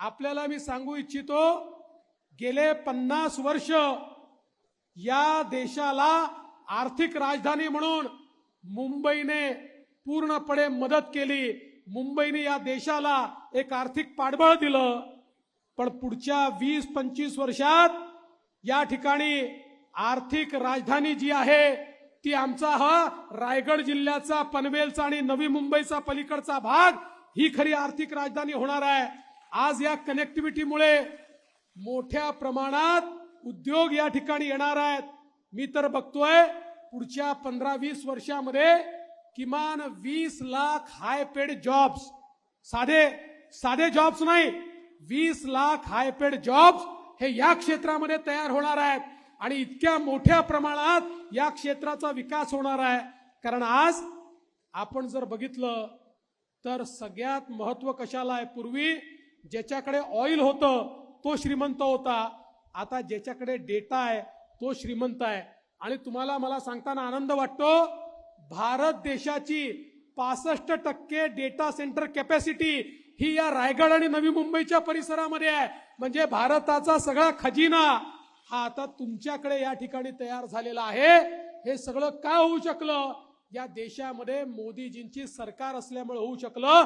आपल्याला मी सांगू इच्छितो गेले पन्नास वर्ष या देशाला आर्थिक राजधानी म्हणून मुंबईने पूर्णपणे मदत केली. मुंबईने या देशाला एक आर्थिक पाठबळ दिलं. पण पुढच्या वीस पंचवीस वर्षात या ठिकाणी आर्थिक राजधानी जी आहे ती आमचा हा रायगड जिल्ह्याचा पनवेलचा आणि नवी मुंबईचा पलीकडचा भाग ही खरी आर्थिक राजधानी होणार आहे. आज या कनेक्टिव्हिटीमुळे मोठ्या प्रमाणात उद्योग या ठिकाणी येणार आहेत. मी तर बघतोय पुढच्या पंधरा वीस वर्षामध्ये किमान वीस लाख हाय पेड जॉब्स साधे साधे जॉब्स नाही वीस लाख हाय पेड जॉब्स हे या क्षेत्रामध्ये तयार होणार आहेत. आणि इतक्या मोठ्या प्रमाणात या क्षेत्राचा विकास होणार आहे. कारण आज आपण जर बघितलं तर सगळ्यात महत्त्व कशाला आहे? पूर्वी ज्याच्याकडे ऑइल होतं तो श्रीमंत होता. आता ज्याच्याकडे डेटा आहे तो श्रीमंत आहे. आणि तुम्हाला मला सांगताना आनंद वाटतो भारत देशाची पासष्ट टक्के डेटा सेंटर कॅपॅसिटी ही या रायगड आणि नवी मुंबईच्या परिसरामध्ये आहे. म्हणजे भारताचा सगळा खजिना हा आता तुमच्याकडे या ठिकाणी तयार झालेला आहे. हे सगळं का होऊ शकलं? या देशामध्ये मोदीजींची सरकार असल्यामुळे होऊ शकलं.